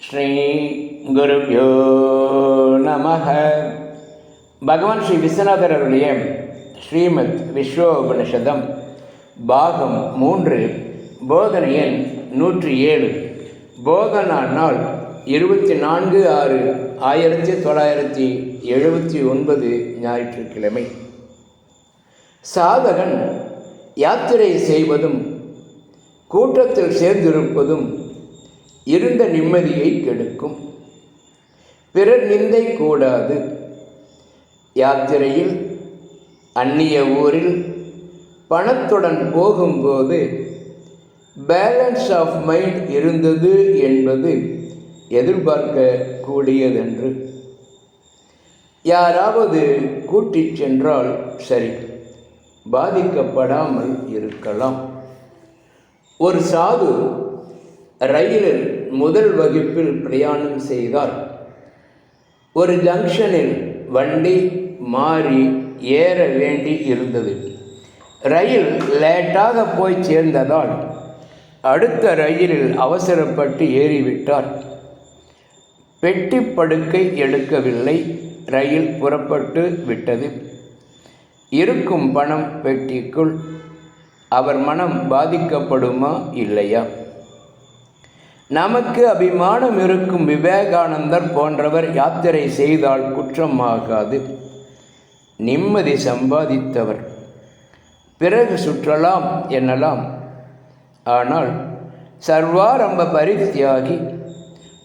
ஸ்ரீ குருப்யோ நம பகவான் ஸ்ரீ விஸ்வநாதர் அவருடைய ஸ்ரீமத் விஸ்வோபனிஷதம் பாகம் மூன்று போதனையின் நூற்றி ஏழு. போதனா நாள் இருபத்தி நான்கு ஆறு ஆயிரத்தி தொள்ளாயிரத்தி எழுபத்தி ஒன்பது ஞாயிற்றுக்கிழமை. சாதகன் யாத்திரை செய்வதும் கூட்டத்தில் சேர்ந்திருப்பதும் இருந்த நிம்மதியை கெடுக்கும். பிறர் நிந்தை கூடாது. யாத்திரையில் அந்நிய ஊரில் பணத்துடன் போகும்போது பேலன்ஸ் ஆஃப் மைண்ட் இருந்தது என்பது எதிர்பார்க்க கூடியதென்று யாராவது கூட்டிச் சென்றால் சரி பாதிக்கப்படாமல் இருக்கலாம். ஒரு சாது ரயிலில் முதல் வகுப்பில் பிரயாணம் செய்தார். ஒரு ஜங்ஷனில் வண்டி மாறி ஏற வேண்டி இருந்தது. ரயில் லேட்டாக போய் சேர்ந்ததால் அடுத்த ரயிலில் அவசரப்பட்டு ஏறிவிட்டார். பெட்டி படுக்கை எடுக்கவில்லை. ரயில் புறப்பட்டு விட்டது. இருக்கும் பணம் பெட்டிக்குள். அவர் மனம் பாதிக்கப்படுமா இல்லையா? நமக்கு அபிமானம் இருக்கும் விவேகானந்தர் போன்றவர் யாத்திரை செய்தால் குற்றமாகாது. நிம்மதி சம்பாதித்தவர். பிறகு சுற்றலாம் என்னலாம் ஆனால் சர்வாரம்ப பரித்தியாகி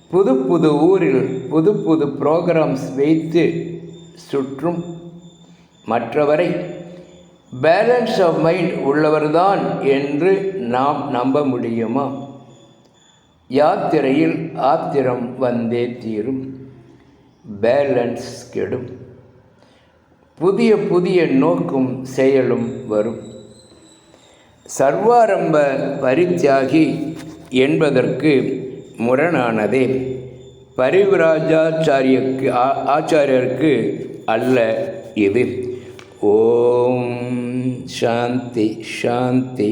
புது புது ஊரில் புது புது ப்ரோக்ராம்ஸ் வைத்து சுற்றும் மற்றவரை பேலன்ஸ் ஆஃப் மைண்ட் உள்ளவர்தான் என்று நாம் நம்ப முடியுமா? யாத்திரையில் ஆத்திரம் வந்தே தீரும் பேலன்ஸ் கெடும். புதிய புதிய நோக்கும் செயலும் வரும். சர்வாரம்ப பரித்தியாகி என்பதற்கு முரணானதே. பரிவிராஜாச்சாரியக்கு ஆச்சாரியருக்கு அல்ல இது. ஓம் சாந்தி சாந்தி.